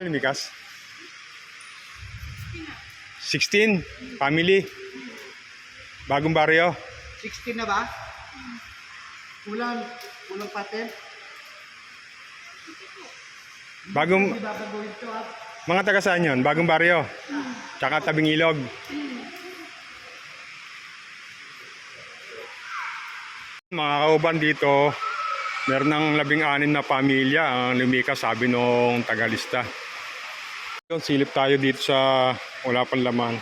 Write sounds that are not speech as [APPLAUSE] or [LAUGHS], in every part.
Lumikas? 16. Family. Bagong baryo. 16 na ba? Kulang, kulang patin. Bagong, mga taga saan yun? Bagong baryo. Tsaka tabing ilog. Mga kauban dito, meron ng labing anin na pamilya ang lumikas, sabi nung tagalista. Yun, silip tayo dito sa wala pang laman.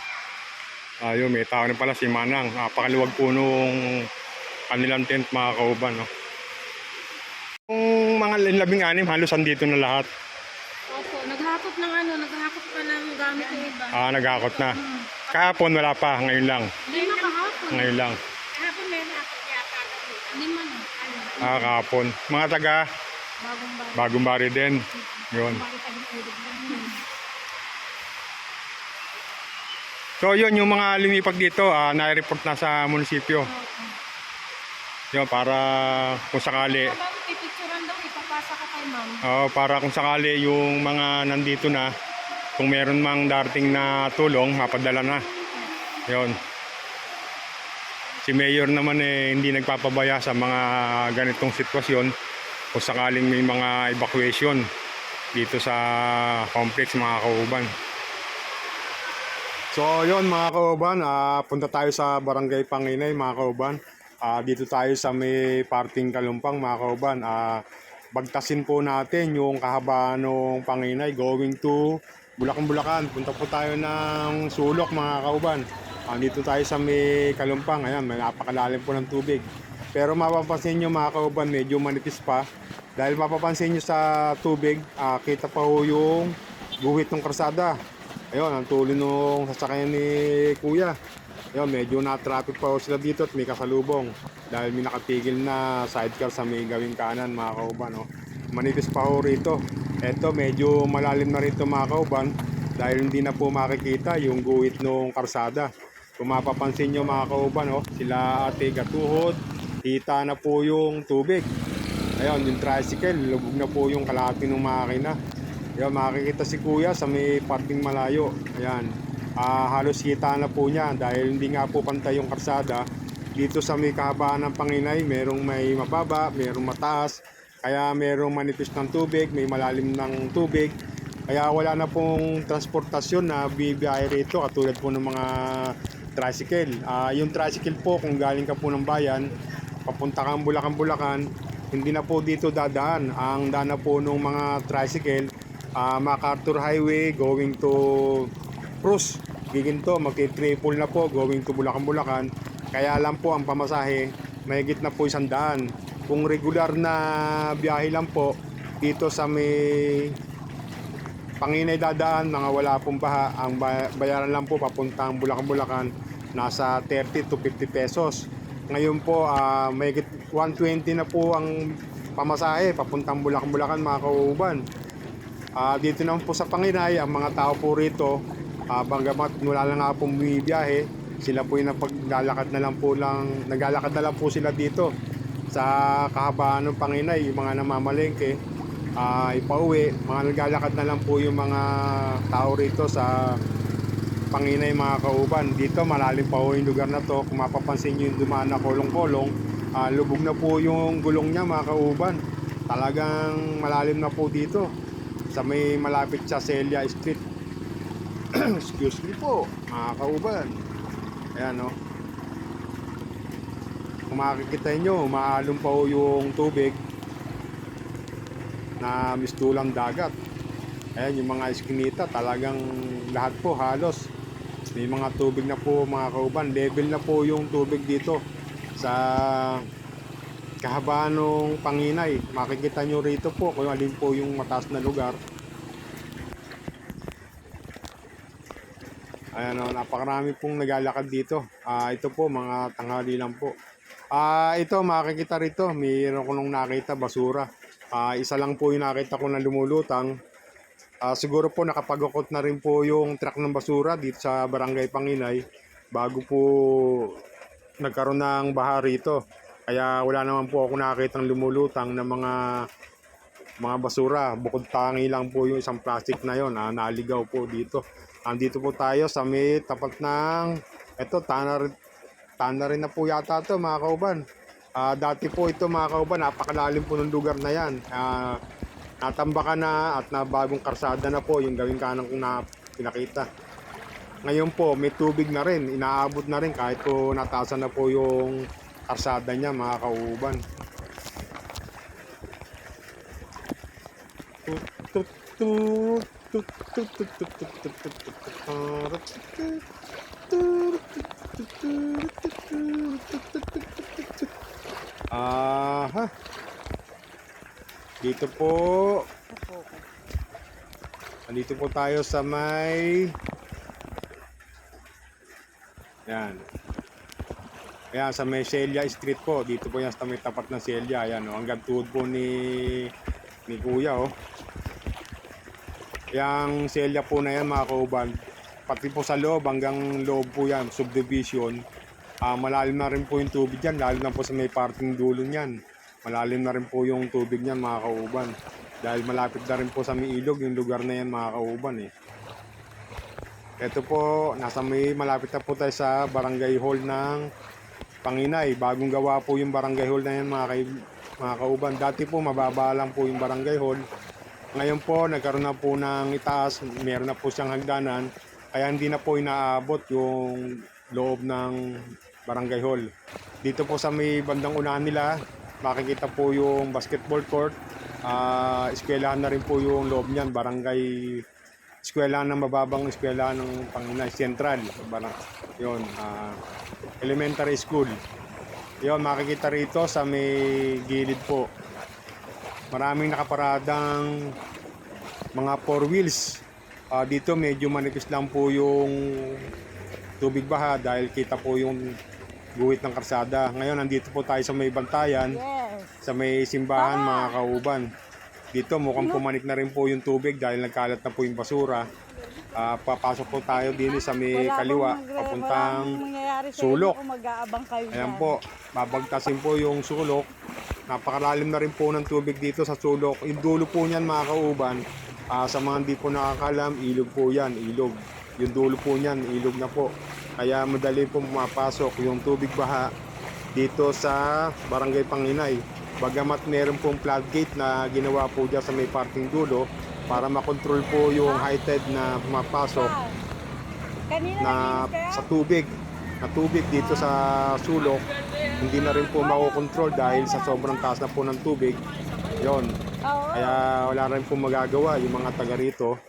Ayun, may tao na pala si Manang. Napakaluwag po nung kanilang tent mga kauban. No? Yung mga labing anim, halos andito na lahat. Opo, naghakot ng ano, naghakot pa ng gamit ng iba. Ah, naghakot na. Kahapon wala pa, ngayon lang. Lima kahapon. Ngayon lang. Kahapon may nakot yata. Lima na. Ano? Ah, kahapon. Mga taga, Bagong bago. bagong bari din. Yun. Bakit ang ulit lang. So yun, yung mga lumipag dito, ah, nai-report na sa munisipyo. Yun, para kung sakali, pipicturan daw, ipapasa ka kay ma'am. oh, para kung sakali yung mga nandito na, kung meron mang darating na tulong, mapadala na. Yun. Si Mayor naman eh, hindi nagpapabaya sa mga ganitong sitwasyon kung sakaling may mga evacuation dito sa complex mga kauban. So yon mga kauban, ah, punta tayo sa Barangay Panginay mga kauban. Ah, dito tayo sa may parting Kalumpang mga kauban. Ah, bagtasin po natin yung kahabaan ng Panginay going to Bulacan Bulacan. Punta po tayo ng Sulok mga kauban. Ah, dito tayo sa may Kalumpang. Ayan, may napakalalim po ng tubig. Pero mapapansin nyo mga kauban, medyo manipis pa. Dahil mapapansin nyo sa tubig, ah, kita pa ho yung guhit ng karsada. Ayun, ang tuloy nung sasakyan ni Kuya. Ayun, medyo na-traffic pa sila dito at may kasalubong. Dahil may nakatigil na sidecar sa may gawing kanan mga kauban. No? Manipis pa ho rito. Eto, medyo malalim na rito mga kauban. Dahil hindi na po makikita yung guhit nung karsada. Kung mapapansin nyo mga kauban, oh, sila ate gatuhod, kita na po yung tubig. Ayun, yung tricycle, lubog na po yung kalahati ng makina. Ayun, makikita si kuya sa may parting malayo. Ayan, ah, halos kita na po niya dahil hindi nga po pantay yung karsada. Dito sa may kahabaan ng Panginay, merong may mababa, merong mataas. Kaya merong manipis ng tubig, may malalim ng tubig. Kaya wala na pong transportasyon na bibiyahe rito katulad po ng mga tricycle. Ah, yung tricycle po kung galing ka po ng bayan, papunta kang Bulacan Bulacan, hindi na po dito dadaan. Ang daan na po ng mga tricycle, ah, MacArthur Highway going to Cruz. Giginto, magti-triple na po going to Bulacan Bulacan. Kaya lang po ang pamasahe, mahigit na po isang daan. Kung regular na biyahe lang po, dito sa may Panginay dadaan, mga wala pong baha, ang ba- bayaran lang po papuntang Bulacan Bulacan, nasa 30 to 50 pesos. Ngayon po, ah may 120 na po ang pamasahe papuntang Bulacan Bulacan mga kauban. Ah, dito naman po sa Panginay, ang mga tao po rito, ah, banggamat wala lang nga pong bumibiyahe, sila po yung napaglalakad na lang po lang, naglalakad na lang po sila dito sa kahabaan ng Panginay, yung mga namamalengke, ah ipauwi, mga naglalakad na lang po yung mga tao rito sa Panginay mga kauban. Dito malalim pa po yung lugar na to. Kung mapapansin nyo yung dumaan na kolong-kolong, ah, lubog na po yung gulong niya mga kauban. Talagang malalim na po dito sa may malapit sa Celia Street. [CLEARS THROAT] Excuse me po, mga kauban. Ayan no. Kung makikita nyo, maalong pa yung tubig na mistulang dagat. Ayan yung mga eskinita, talagang lahat po halos. May mga tubig na po mga kauban. Level na po yung tubig dito sa kahabaan ng Panginay. Makikita nyo rito po kung alin po yung mataas na lugar. Ayan o, napakarami pong naglalakad dito. Ah, ito po, mga tanghali lang po. Ah, ito makikita rito, mayroon ko nung nakita basura. Ah, isa lang po yung nakita ko na lumulutang. Ah, siguro po nakapagukot na rin po yung truck ng basura dito sa Barangay Panginay bago po nagkaroon ng baha rito. Kaya wala naman po ako nakitang lumulutang ng mga mga basura. Bukod tangi lang po yung isang plastic na yon na naligaw po dito. Andito po tayo sa may tapat ng eto tanar tanar rin na po yata to mga kauban. Ah, dati po ito mga kauban, napakalalim po ng lugar na yan. Ah, natambakan na at nabagong karsada na po yung gawing kanang na pinakita. Ngayon po, may tubig na rin. Inaabot na rin kahit po nataasan na po yung arsada niya mga kauban. Aha. Dito po. Andito po tayo sa may yan. Ayan, sa may Celia Street po. Dito po yan sa may tapat ng Celia. Ayan, oh, hanggang tuhod po ni, ni Kuya, oh. Yang Celia po na yan, mga kauban. Pati po sa loob, hanggang loob po yan, subdivision. Ah, malalim na rin po yung tubig yan, lalo na po sa may parting dulo niyan. Malalim na rin po yung tubig niyan, mga kauban. Dahil malapit na rin po sa may ilog, yung lugar na yan, mga kauban, eh. Ito po, nasa may malapit na po tayo sa barangay hall ng Panginay. Bagong gawa po yung barangay hall na yan mga, kay, mga kauban. Dati po mababa lang po yung barangay hall. Ngayon po nagkaroon na po ng itaas, meron na po siyang hagdanan. Kaya hindi na po inaabot yung loob ng barangay hall. Dito po sa may bandang unahan nila, makikita po yung basketball court. Ah, eskwelahan na rin po yung loob niyan, barangay eskwelahan ng mababang eskwelahan ng Panginay Central. Barang, yun, ah, elementary school. Yun, makikita rito sa may gilid po. Maraming nakaparadang mga four wheels. Ah, dito medyo manipis lang po yung tubig baha dahil kita po yung guhit ng karsada. Ngayon, nandito po tayo sa may bantayan, sa may simbahan mga kauban. Dito mukhang pumanik na rin po yung tubig dahil nagkalat na po yung basura. Ah, papasok po tayo din sa may kaliwa, papuntang sulok. Mag-aabang kayo Ayan po, babagtasin po yung sulok. Napakalalim na rin po ng tubig dito sa sulok. Yung dulo po niyan mga kauban, ah, sa mga hindi po nakakalam, ilog po yan, ilog. Yung dulo po niyan, ilog na po. Kaya madali po pumapasok yung tubig baha dito sa Barangay Panginay. Bagamat meron pong floodgate na ginawa po dyan sa may parting dulo para makontrol po yung high tide na pumapasok na sa tubig na tubig dito sa sulok hindi na rin po makokontrol dahil sa sobrang taas na po ng tubig. Yon kaya wala rin po magagawa yung mga taga rito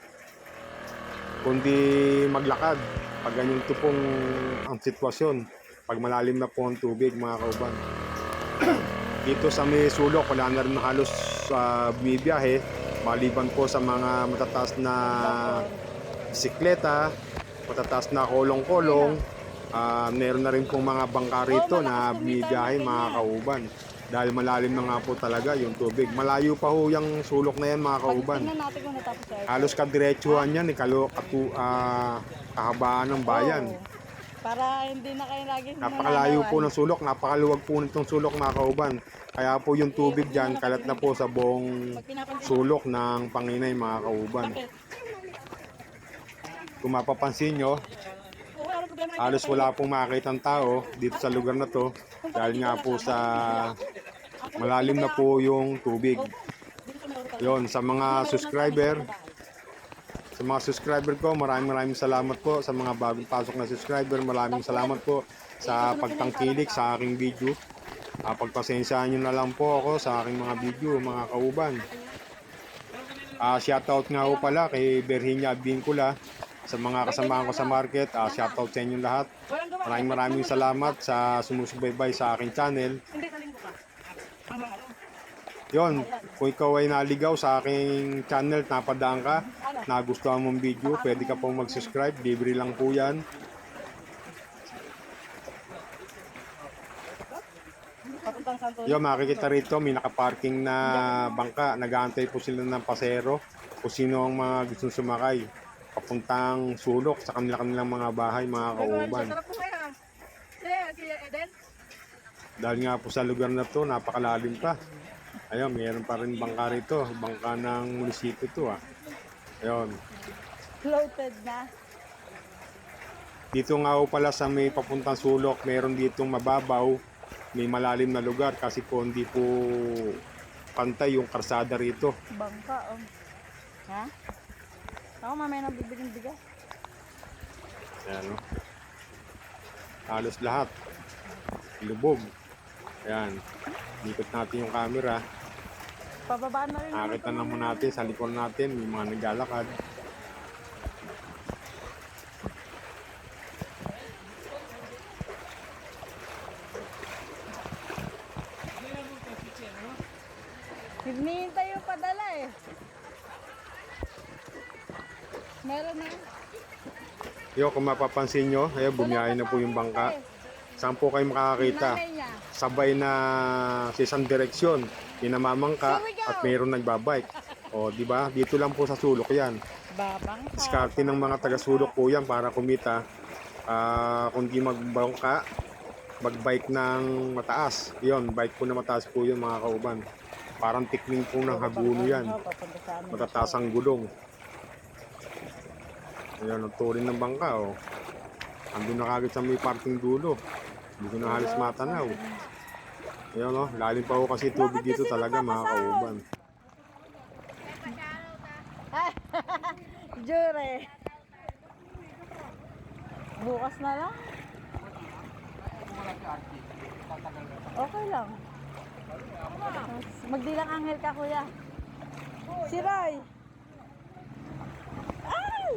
kundi maglakad pag ganito pong ang sitwasyon pag malalim na po ang tubig mga kauban dito sa may sulok wala na rin halos sa bumibiyahe. Maliban po sa mga matataas na bisikleta matataas na kolong-kolong Ah, meron na rin pong mga bangka rito na bumibiyahe mga kauban. Dahil malalim na nga po talaga yung tubig. Malayo pa ho yung sulok na yan mga kauban. halos kadiretsuhan yan, ikalo, katu, ah, kahabaan ng bayan. Para hindi na kayo lagi Napakalayo po ng sulok, napakaluwag po nitong sulok mga kauban. Kaya po yung tubig dyan, kalat na po sa buong sulok ng Panginay mga kauban. Kung mapapansin nyo, halos wala pong makakita tao dito sa lugar na to dahil nga po sa malalim na po yung tubig. Yon sa mga subscriber, sa mga subscriber ko, maraming maraming salamat po sa mga bagong pasok na subscriber. Maraming salamat po sa pagtangkilik sa aking video. Uh, pagpasensyahan nyo na lang po ako sa aking mga video, mga kauban. Ah, shoutout nga po pala kay Berhinia Bincula sa mga kasamahan ko sa market. Ah, shoutout sa inyong lahat. Maraming maraming salamat sa sumusubaybay sa aking channel. Yon, kung ikaw ay naligaw sa aking channel, napadaan ka, nagustuhan mong video, pwede ka pong mag-subscribe, libre lang po yan. Yon, makikita rito, may nakaparking na bangka, nag-aantay po sila ng pasero, kung sino ang mga gustong sumakay, papuntang sulok sa kanila-kanilang mga bahay, mga kauban. Dahil nga po sa lugar na to, napakalalim pa. Ayun, mayroon pa rin bangka rito. Bangka ng munisipyo to ah. Ayun. Floated na. Dito nga ho pala sa may papuntang sulok, meron ditong mababaw, may malalim na lugar kasi po hindi po pantay yung karsada rito. Bangka, oh. Ha? Ako mamaya na bibiling bigas. Ayan, no? Halos lahat. Lubog. Ayan. Ikot natin yung camera. Pababa na rin. Nakakita naman natin sa likod natin, may mga naglalakad. Hinihintay yung padala eh. Meron na. Yo, kung mapapansin nyo, ayun, bumiyahe na po yung bangka. Saan po kayo makakakita? Sabay na sa isang direksyon, pinamamangka at mayroon nagbabike. O, di ba? Dito lang po sa sulok yan. Diskarte ng mga taga-sulok po yan para kumita. Ah, kung di magbangka, magbike ng mataas. Yon, bike po na mataas po yun mga kauban. Parang tikling po ng haguno yan. Matataas ang gulong. Ayan, ang turin ng bangka, oh. Andun na kagad sa may parting dulo. Hindi ko na halos matanaw. Ayan, oh. Lalim pa ho kasi tubig dito talaga, mga kauban. [LAUGHS] Jure. Bukas na lang. Okay lang. Magdilang anghel ka, kuya. Si Roy. Ay!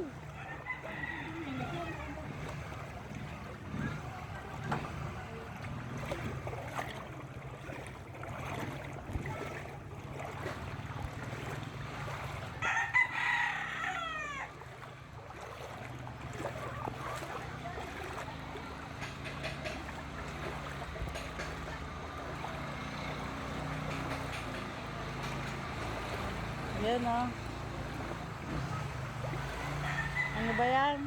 Yan oh. Ano ba yan?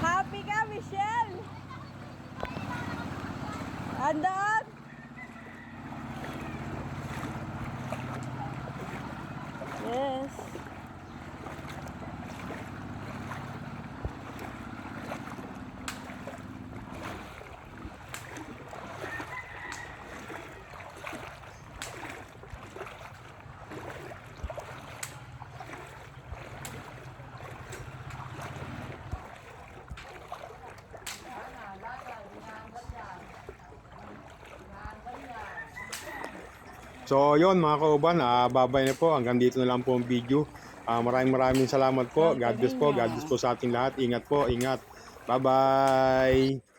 Happy ka, Michelle! Andaan! Yes. So, yon mga kauban, ah, babay na po. Hanggang dito na lang po ang video. Ah, maraming maraming salamat po. God bless po. God bless po sa ating lahat. Ingat po, ingat. Bye-bye!